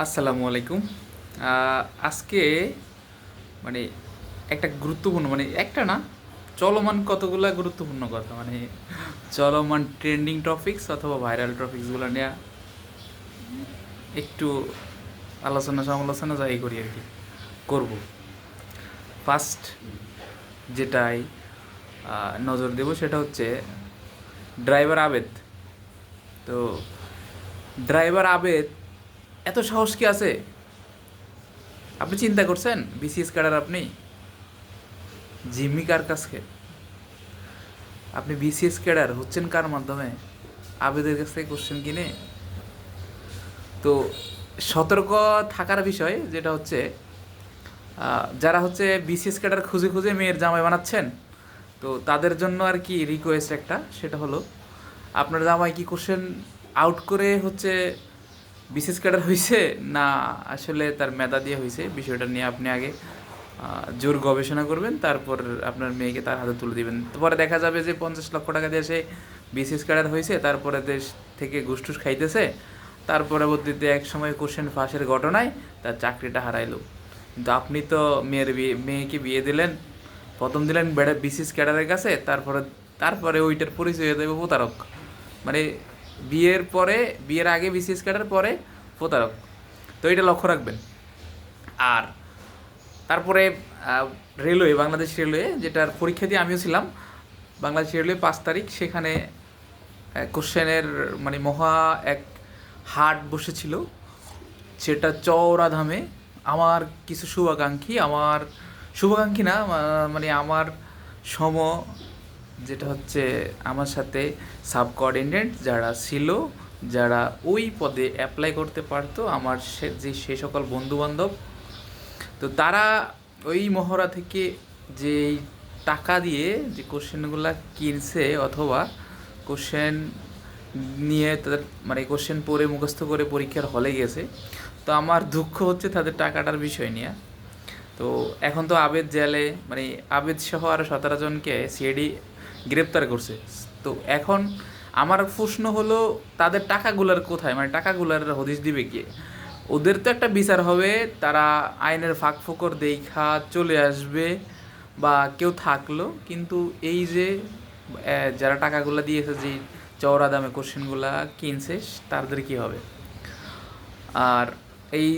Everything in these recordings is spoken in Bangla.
আসসালামু আলাইকুম। আজকে মানে একটা গুরুত্বপূর্ণ মানে একটা না, চলমান কতগুলো গুরুত্বপূর্ণ কথা মানে চলমান ট্রেন্ডিং টপিকস অথবা ভাইরাল টপিকসগুলো নিয়ে একটু আলোচনা সমালোচনা যাই করি আর কি, করব। ফার্স্ট যেটাই নজর দেব সেটা হচ্ছে ড্রাইভার আবেদ। তো ড্রাইভার আবেদ এত সাহস কি আছে? আপনি চিন্তা করছেন? বিসিএস কার্ডার আপনি? জিম্মি কার কাছে আপনি বিসিএস ক্যাডার হচ্ছেন কার মাধ্যমে? আবেদের কাছ থেকে কোশ্চেন কিনে? তো সতর্ক থাকার বিষয় যেটা হচ্ছে যারা হচ্ছে বিসিএস ক্যাডার খুঁজে খুঁজে মেয়ের জামাই বানাচ্ছেন, তো তাদের জন্য আর কি রিকোয়েস্ট একটা, সেটা হলো, আপনার জামাই কি কোশ্চেন আউট করে হচ্ছে বিশেষ ক্যাডার হয়েছে না, আসলে তার মেধা দিয়ে হয়েছে বিষয়টা নিয়ে আপনি আগে জোর গবেষণা করবেন, তারপর আপনার মেয়েকে তার হাতে তুলে দিবেন। পরে দেখা যাবে যে পঞ্চাশ লক্ষ টাকা দিয়ে সে বিসিএস ক্যাডার হয়েছে তারপরে দেশ থেকে ঘুষটুস খাইতেছে, তার পরবর্তীতে এক সময় কোশ্চেন ফাঁসের ঘটনায় তার চাকরিটা হারাইলো। কিন্তু আপনি তো মেয়ের বিয়ে মেয়েকে বিয়ে দিলেন, প্রথম দিলেন বেড়া বিসিএস ক্যাডারের কাছে, তারপরে তারপরে ওইটার পরিচয় হয়ে যাবে প্রতারক। মানে বিয়ের পরে, বিয়ের আগে বিসিএস কাটার পরে প্রতারক। তো এটা লক্ষ্য রাখবেন। আর তারপরে রেলওয়ে, বাংলাদেশ রেলওয়ে, যেটার পরীক্ষা দিয়ে আমিও ছিলাম, বাংলাদেশ রেলওয়ে পাঁচ তারিখ, সেখানে কোশ্চেনের মানে মহা এক হাট বসেছিল সেটা চওড়া ধামে। আমার কিছু শুভাকাঙ্ক্ষী, আমার, শুভাকাঙ্ক্ষী না মানে আমার সম যেটা হচ্ছে আমার সাথে সাব কোঅর্ডিনেট যারা ছিল, যারা ওই পদে অ্যাপ্লাই করতে পারতো, আমার সে, যে, সে সকল বন্ধু বান্ধব তো তারা ওই মহড়া থেকে যে টাকা দিয়ে যে কোশ্চেনগুলো কিনছে অথবা কোশ্চেন নিয়ে তাদের মানে কোশ্চেন পড়ে মুখস্থ করে পরীক্ষার হলে গেছে, তো আমার দুঃখ হচ্ছে তাদের টাকাটার বিষয় নিয়ে। তো এখন তো আবেদ জেলে মানে আবেদ সহ আরও সতেরো জনকে সিআইডি গ্রেপ্তার করছে। তো এখন আমার প্রশ্ন হলো, তাদের টাকাগুলার কোথায়? মানে টাকাগুলার হদিশ দিবে কে? ওদের তো একটা বিচার হবে, তারা আইনের ফাঁক ফোকর দেখা চলে আসবে বা কেউ থাকল, কিন্তু এই যে যারা টাকাগুলো দিয়েছে, যে চওড়া দামে কোশ্চেনগুলা কিনছে, তাদের কি হবে? আর এই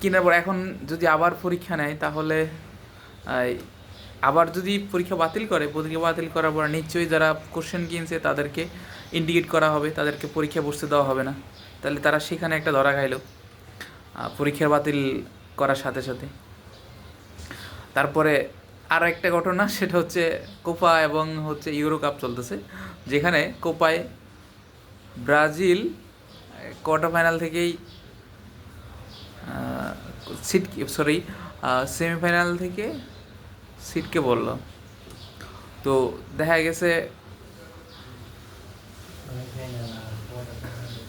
কেনার পর এখন যদি আবার পরীক্ষা নেয়, তাহলে আবার যদি পরীক্ষা বাতিল করে, পরীক্ষা বাতিল করার পর নিশ্চয়ই যারা কোশ্চেন কিনছে তাদেরকে ইন্ডিকেট করা হবে, তাদেরকে পরীক্ষা বসতে দেওয়া হবে না। তাহলে তারা সেখানে একটা ধরা খাইলো পরীক্ষা বাতিল করার সাথে সাথে। তারপরে আর একটা ঘটনা, সেটা হচ্ছে কোপা এবং হচ্ছে ইউরো কাপ চলতেছে, যেখানে কোপায় ব্রাজিল কোয়ার্টার ফাইনাল থেকেই সিট সরি সেমিফাইনাল থেকে সিটকে বলল তো দেখা গেছে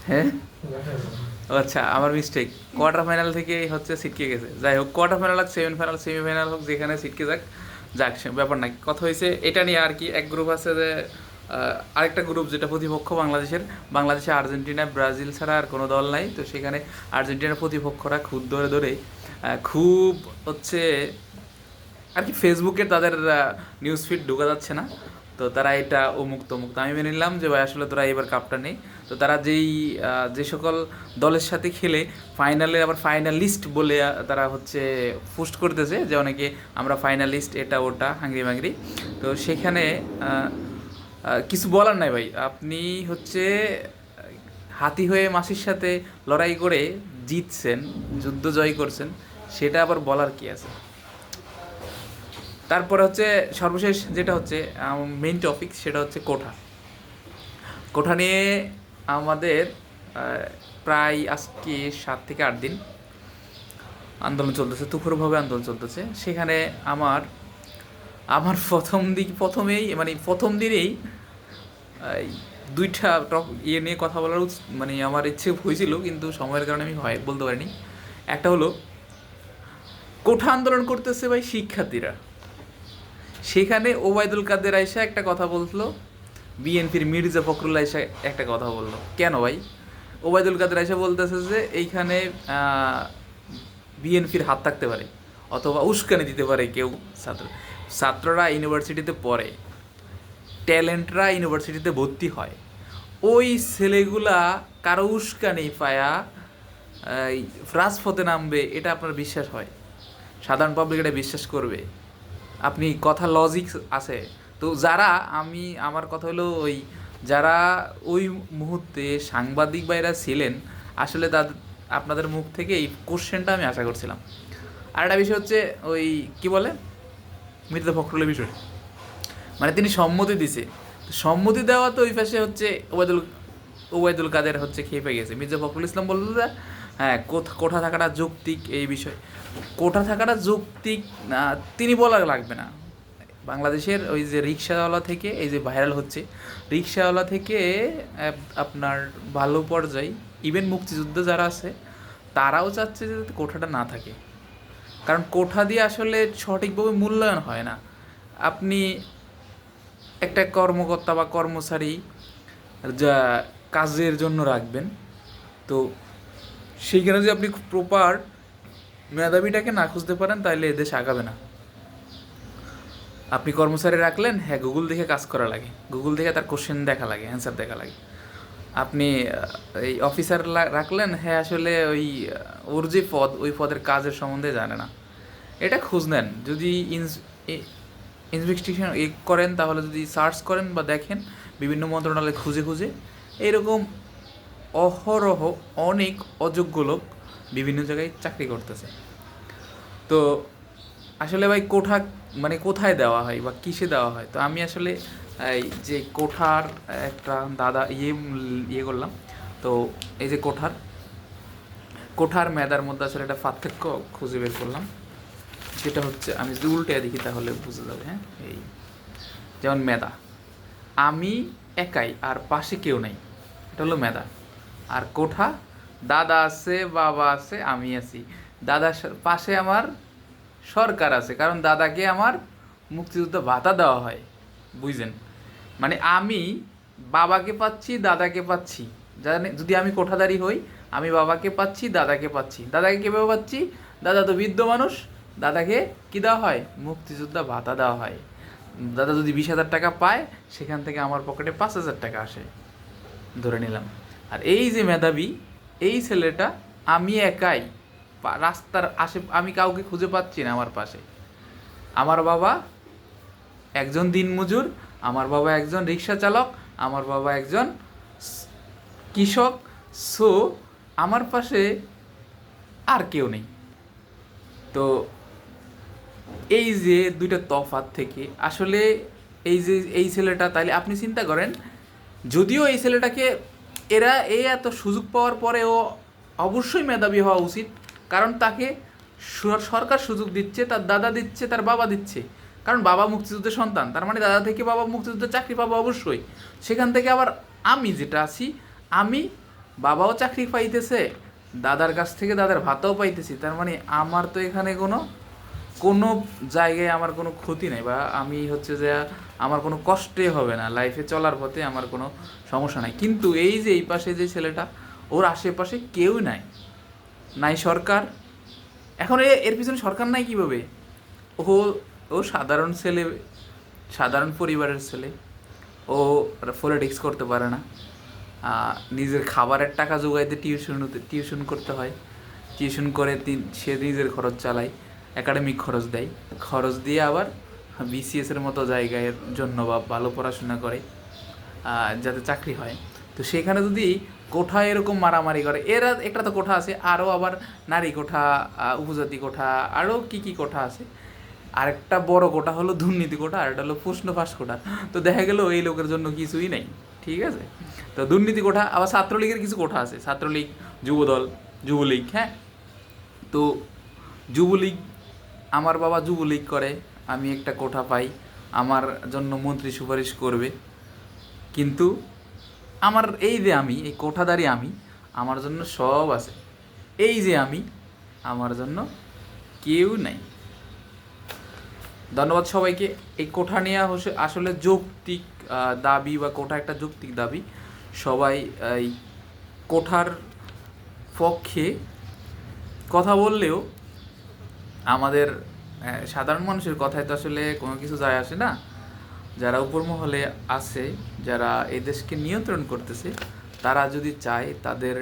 হ্যাঁ? আচ্ছা আমার মিস্টেক কোয়ার্টার ফাইনাল থেকে হচ্ছে সিটকে গেছে। যাই হোক কোয়ার্টার ফাইনাল হোক সেমিফাইনাল সেমিফাইনাল হোক, যেখানে সিটকে যাক যাক, সে ব্যাপার না কথা হয়েছে এটা নিয়ে আর কি, এক গ্রুপ আছে যে আরেকটা গ্রুপ যেটা প্রতিপক্ষ বাংলাদেশের, বাংলাদেশে আর্জেন্টিনা, ব্রাজিল ছাড়া আর কোনো দল নাই। তো সেখানে আর্জেন্টিনার প্রতিপক্ষরা খুদ ধরে ধরে খুব হচ্ছে আর কি ফেসবুকে তাদের নিউজ ফিড ঢোকা যাচ্ছে না। তো তারা এটা অমুক তমুক। তো আমি মেনে নিলাম যে, ভাই, আসলে তোরা এবার কাপটা নেই। তো তারা যেই যে সকল দলের সাথে খেলে ফাইনালে আবার ফাইনালিস্ট বলে তারা হচ্ছে পোস্ট করতেছে যে, অনেকে আমরা ফাইনালিস্ট এটা, ওটা হাঙ্গরি মাঙ্গরি তো সেখানে কিছু বলার নাই, ভাই। আপনি হচ্ছে, হাতি হয়ে মাসির সাথে লড়াই করে জিতছেন, যুদ্ধ জয় করছেন, সেটা আবার বলার কি আছে? তারপরে হচ্ছে সর্বশেষ যেটা হচ্ছে মেইন টপিক সেটা হচ্ছে কোঠা। কোঠা নিয়ে আমাদের প্রায় আজকে সাত থেকে আট দিন আন্দোলন চলতেছে, তুখরভাবে আন্দোলন চলতেছে। সেখানে আমার আমার প্রথম দিক, প্রথমেই মানে প্রথম দিনেই দুইটা টপ ইয়ে নিয়ে কথা বলার মানে আমার ইচ্ছে হয়েছিল, কিন্তু সময়ের কারণে আমি হয়, বলতে পারিনি। একটা হলো, কোঠা আন্দোলন করতেছে ভাই শিক্ষার্থীরা। সেখানে ওবায়দুল কাদের আইসা একটা কথা বলল, বিএনপির মির্জা ফখরুল আইসা একটা কথা বলল। কেন ভাই? ওবায়দুল কাদের এসে বলতেছে যে এইখানে বিএনপির হাত থাকতে পারে, অথবা উস্কানি দিতে পারে কেউ ছাত্র, ছাত্ররা ইউনিভার্সিটিতে পড়ে, ট্যালেন্টরা ইউনিভার্সিটিতে ভর্তি হয়। ওই ছেলেগুলা কারও উস্কানি পায়া রাজপথে নামবে, এটা আপনার বিশ্বাস হয়? সাধারণ পাবলিক এটা বিশ্বাস করবে? আপনি কথা লজিক আছে। তো যারা, আমি, আমার কথা হলো ওই, যারা ওই মুহূর্তে সাংবাদিক বাইরা ছিলেন, আসলে তাদের আপনাদের মুখ থেকে এই কোশ্চেনটা আমি আশা করছিলাম। আর একটা বিষয় হচ্ছে ওই, কি বলে? মৃত ফখরুলের বিষয়। মানে তিনি সম্মতি দিছে। সম্মতি দেওয়া তো ওই পাশে হচ্ছে ওবায়দুল ওবায়দুল কাদের হচ্ছে খেপে গেছে। মির্জা ফখরুল ইসলাম বলল যে হ্যাঁ কোঠা থাকাটা যৌক্তিক এই বিষয়। কোঠা থাকাটা যৌক্তিক তিনি বলা লাগবে না। বাংলাদেশের ওই যে রিক্সাওয়ালা থেকে এই যে ভাইরাল হচ্ছে, রিক্সাওয়ালা থেকে আপনার ভালো পর্যায়ে ইভেন মুক্তিযুদ্ধ যারা আছে, তারাও চাচ্ছে যে কোঠাটা না থাকে। কারণ কোঠা দিয়ে আসলে সঠিকভাবে মূল্যায়ন হয় না। আপনি একটা কর্মকর্তা বা কর্মচারী, যা কাজের জন্য রাখবেন, তো সেইখানে যদি আপনি প্রপার মেধাবীটাকে না খুঁজতে পারেন, তাহলে এদেশ আগাবে না। আপনি কর্মচারী রাখলেন হ্যাঁ গুগল দেখে কাজ করা লাগে। গুগল দেখে তার কোশ্চেন দেখা লাগে অ্যান্সার দেখা লাগে। আপনি এই অফিসার রাখলেন হ্যাঁ আসলে ওই ওর যে পদ, ওই পদের কাজের সম্বন্ধে জানে না। এটা খোঁজ নেন। যদি ইনভেস্টিগেশন করেন, তাহলে যদি সার্চ করেন বা দেখেন, বিভিন্ন মন্ত্রণালয় খুঁজে খুঁজে, এরকম অহরহ অনেক অযোগ্য লোক বিভিন্ন জায়গায় চাকরি করতেছে। তো আসলে ভাই কোঠা মানে কোথায় দেওয়া হয় বা কিসে দেওয়া হয়? তো আমি আসলে, এই যে কোঠার একটা দাদা ইয়ে ইয়ে করলাম। তো এই যে কোঠার কোঠার মেদার মধ্যে আসলে একটা পার্থক্য খুঁজে বের করলাম। সেটা হচ্ছে, আমি যদি উল্টে দেখি তাহলে বুঝে যাবে হ্যাঁ? এই যেমন মেদা আমি একাই আর পাশে কেউ নেই, এটা হলো মেদা আর কোঠা? দাদা আছে, বাবা আছে, আমি আছি। দাদার সা- পাশে আমার সরকার আছে, কারণ দাদাকে আমার মুক্তিযুদ্ধ ভাতা দেওয়া হয় বুঝলেন মানে আমি বাবাকে পাচ্ছি, দাদাকে পাচ্ছি। জানে যদি আমি কোঠাদারি হই, আমি বাবাকে পাচ্ছি, দাদাকে পাচ্ছি। দাদাকে কীভাবে পাচ্ছি? দাদা তো বৃদ্ধ মানুষ, দাদাকে কি দেওয়া হয়? মুক্তিযোদ্ধা ভাতা দেওয়া হয়। দাদা যদি বিশ হাজার টাকা পায়, সেখান থেকে আমার পকেটে পাঁচ হাজার টাকা আসে। ধরে নিলাম। আর এই যে মেধাবী, এই ছেলেটা আমি একাই। রাস্তার আশে আমি কাউকে খুঁজে পাচ্ছি না আমার পাশে। আমার বাবা একজন দিনমজুর, আমার বাবা একজন রিক্সা চালক, আমার বাবা একজন কৃষক। সো, আমার পাশে আর কেউ নেই। তো এই যে দুইটা তফাত থেকে, আসলে এই যে, এই ছেলেটা, তাইলে আপনি চিন্তা করেন, যদিও এই ছেলেটাকে এরা এই এত সুযোগ পাওয়ার পরেও অবশ্যই মেধাবী হওয়া উচিত, কারণ তাকে সরকার সুযোগ দিচ্ছে, তার দাদা দিচ্ছে, তার বাবা দিচ্ছে। কারণ বাবা মুক্তিযুদ্ধের সন্তান, তার মানে দাদা থেকে বাবা মুক্তিযুদ্ধের চাকরি পাবো অবশ্যই। সেখান থেকে আবার আমি যেটা আছি, আমি বাবাও চাকরি পাইতেছে, দাদার কাছ থেকে দাদার ভাতাও পাইতেছি, তার মানে আমার তো এখানে কোনো কোনো জায়গায় আমার কোনো ক্ষতি নেই বা আমি হচ্ছে যে আমার কোনো কষ্টে হবে না লাইফে চলার পথে আমার কোনো সমস্যা নাই। কিন্তু এই যে এই পাশে যে ছেলেটা, ওর আশেপাশে কেউ নাই। নাই সরকার। এখন এর পিছনে সরকার নাই কীভাবে? ও ও সাধারণ ছেলে, সাধারণ পরিবারের ছেলে। ও পলিটিক্স করতে পারে না। নিজের খাবারের টাকা জোগাইতে টিউশন টিউশন করতে হয়। টিউশন করে সে নিজের খরচ চালায়। একাডেমিক খরচ দেয়। খরচ দিয়ে আবার বিসিএস এর মতো জায়গায় জন্য বা ভালো পড়াশোনা করে যাতে চাকরি হয়। তো সেখানে যদি কোঠা এরকম মারামারি করে, এরা একটা তো কোঠা আছে, আরও আবার নারী কোঠা উপজাতি কোঠা, আরও কি কি কোঠা আছে। আরেকটা বড় কোটা হলো দুর্নীতি কোটা আর একটা হলো প্রশ্ন ফাঁস কোটা তো দেখা গেল এই লোকের জন্য কিছুই নেই, ঠিক আছে? তো দুর্নীতি কোঠা, আবার ছাত্রলীগের কিছু কোঠা আছে, ছাত্রলীগ, যুবদল, যুবলীগ হ্যাঁ? তো যুবলীগ আমার বাবা যুবলীগ করে, আমি একটা কোঠা পাই, আমার জন্য মন্ত্রী সুপারিশ করবে। কিন্তু আমার এই যে আমি, এই কোঠাদারি আমি, আমার জন্য সব আছে। এই যে আমি, আমার জন্য কেউ নাই। ধন্যবাদ সবাইকে। এই কোঠা নেওয়া আসলে যৌক্তিক দাবি বা কোঠা একটা যৌক্তিক দাবি। সবাই এই কোঠার পক্ষে কথা বললেও আমাদের সাধারণ মানুষের কথায় তো আসলে কোনো কিছু যায় আসে না। যারা উপর মহলে আছে, যারা এই দেশকে নিয়ন্ত্রণ করতেছে, তারা যদি চায় তাদের,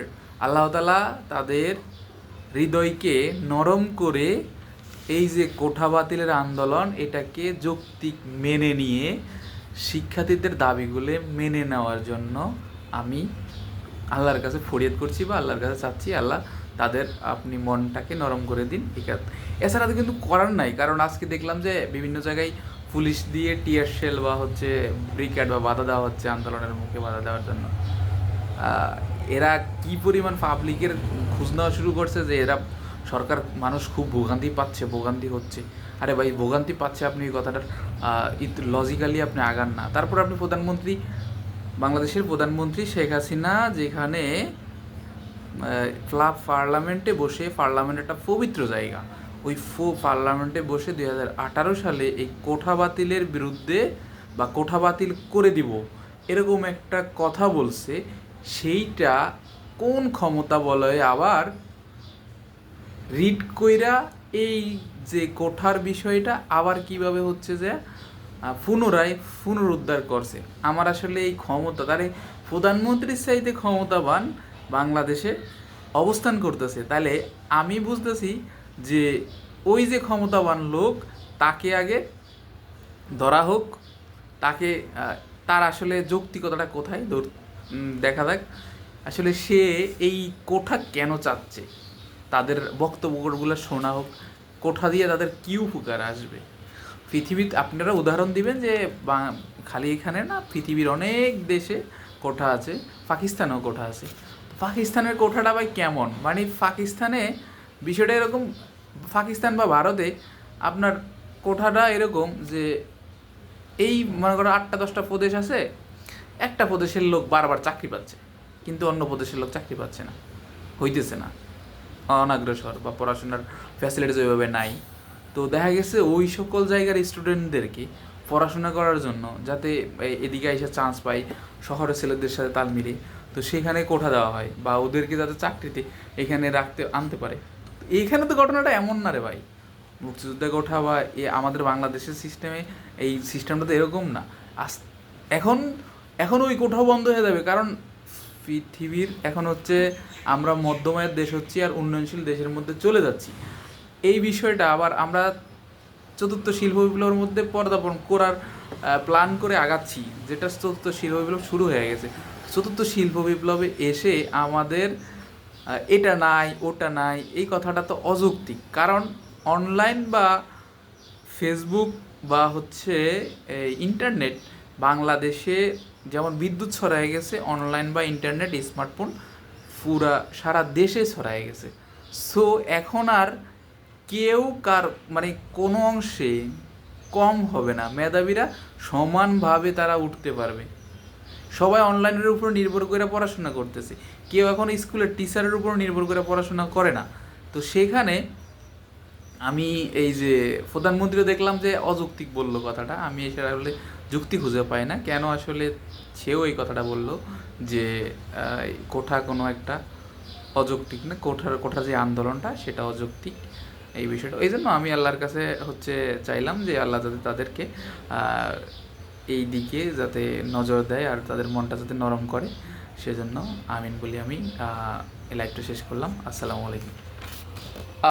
আল্লাহ তালা তাদের হৃদয়কে নরম করে এই যে কোঠা বাতিলের আন্দোলন, এটাকে যৌক্তিক মেনে নিয়ে শিক্ষার্থীদের দাবিগুলো মেনে নেওয়ার জন্য আমি আল্লাহর কাছে ফরিয়াদ করছি বা আল্লাহর কাছে চাচ্ছি, আল্লাহ তাদের আপনি মনটাকে নরম করে দিন আছে? এছাড়া তো কিন্তু করার নাই, কারণ আজকে দেখলাম যে বিভিন্ন জায়গায় পুলিশ দিয়ে টিয়ার শেল বা হচ্ছে ব্রিকেট বা বাধা দেওয়া হচ্ছে আন্দোলনের মুখে বাধা দেওয়ার জন্য। এরা কি পরিমাণ পাবলিকের খোঁজ নেওয়া শুরু করছে যে এরা সরকার মানুষ খুব ভোগান্তি পাচ্ছে, ভোগান্তি হচ্ছে। আরে ভাই, ভোগান্তি পাচ্ছে আপনি এই কথাটার লজিক্যালি আপনি আগান না। তারপর আপনি প্রধানমন্ত্রী, বাংলাদেশের প্রধানমন্ত্রী শেখ হাসিনা যেখানে ক্লাব পার্লামেন্টে বসে, পার্লামেন্ট একটা পবিত্র জায়গা। ওই ফো, পার্লামেন্টে বসে দুই হাজার আঠারো সালে এই কোঠা বাতিলের বিরুদ্ধে বা কোঠা বাতিল করে দিব এরকম একটা কথা বলছে, সেইটা কোন ক্ষমতা বলয়ে আবার রিড কইরা এই যে কোঠার বিষয়টা আবার কীভাবে হচ্ছে যে পুনরায় পুনরুদ্ধার করছে। আমার আসলে এই ক্ষমতা, তারে প্রধানমন্ত্রীর চাইতে ক্ষমতাবান বাংলাদেশে অবস্থান করতেছে। তাহলে আমি বুঝতেছি যে ওই যে ক্ষমতাবান লোক, তাকে আগে ধরা হোক, তাকে তার আসলে যৌক্তিকতাটা কোথায়? ধর- দেখা যাক। আসলে সে এই কোঠা কেন চাচ্ছে? তাদের বক্তব্যগুলো শোনা হোক। কোঠা দিয়ে তাদের কি উপকার আসবে? পৃথিবীতে আপনারা উদাহরণ দিবেন যে খালি এখানে না, পৃথিবীর অনেক দেশে কোঠা আছে, পাকিস্তানেও কোঠা আছে। পাকিস্তানের কোঠাটা ভাই কেমন? মানে পাকিস্তানে বিষয়টা এরকম, পাকিস্তান বা ভারতে আপনার কোঠাটা এরকম যে এই মনে করো আটটা, দশটা প্রদেশ আছে, একটা প্রদেশের লোক বারবার চাকরি পাচ্ছে, কিন্তু অন্য প্রদেশের লোক চাকরি পাচ্ছে না, হইতেছে না। অনাগ্রসর বা পড়াশোনার ফ্যাসিলিটিস ওইভাবে নাই। তো দেখা গেছে ওই সকল জায়গার স্টুডেন্টদেরকে পড়াশোনা করার জন্য যাতে এদিকে এসে চান্স পায়, শহরের ছেলেদের সাথে তাল মিলে তো সেখানে কোঠা দেওয়া হয় বা ওদেরকে যাতে চাকরিতে এখানে রাখতে, আনতে পারে। এইখানে তো ঘটনাটা এমন না রে ভাই। মুক্তিযোদ্ধা কোঠা বা এ আমাদের বাংলাদেশের সিস্টেমে এই সিস্টেমটা তো এরকম না। আস, এখন এখন ওই কোঠাও বন্ধ হয়ে যাবে। কারণ পৃথিবীর এখন হচ্ছে আমরা মধ্যমায়ের দেশ হচ্ছি আর উন্নয়নশীল দেশের মধ্যে চলে যাচ্ছি। এই বিষয়টা আবার আমরা চতুর্থ শিল্প বিপ্লবের মধ্যে পদার্পণ করার প্ল্যান করে আগাচ্ছি, যেটা চতুর্থ শিল্প বিপ্লব শুরু হয়ে গেছে। চতুর্থ শিল্প বিপ্লবে এসে আমাদের এটা নাই, ওটা নাই, এই কথাটা তো অযৌক্তিক। কারণ অনলাইন বা ফেসবুক বা হচ্ছে ইন্টারনেট বাংলাদেশে যেমন বিদ্যুৎ ছড়ায় গেছে অনলাইন বা ইন্টারনেট স্মার্টফোন পুরা সারা দেশে ছড়ায় গেছে। সো এখন আর কেউ কার মানে কোনো অংশে কম হবে না। মেধাবীরা সমানভাবে তারা উঠতে পারবে। সবাই অনলাইনের উপর নির্ভর করে পড়াশোনা করতেছে। কেউ এখন স্কুলের টিচারের উপর নির্ভর করে পড়াশোনা করে না। তো সেখানে আমি এই যে প্রধানমন্ত্রীও দেখলাম যে অযৌক্তিক বলল কথাটা। আমি এসে আসলে যুক্তি খুঁজে পাই না। কেন আসলে সেও এই কথাটা বলল যে কোঠা কোনো একটা অযৌক্তিক না, কোঠার কোঠা যে আন্দোলনটা, সেটা অযৌক্তিক। এই বিষয়টা। ওই জন্য আমি আল্লাহর কাছে হচ্ছে চাইলাম যে আল্লাহ যাতে তাদেরকে এই দিকে যাতে নজর দেয় আর তাদের মনটা যাতে নরম করে। সেজন্য আমিন বলি আমি লাইভটা শেষ করলাম। আসসালামু আলাইকুম।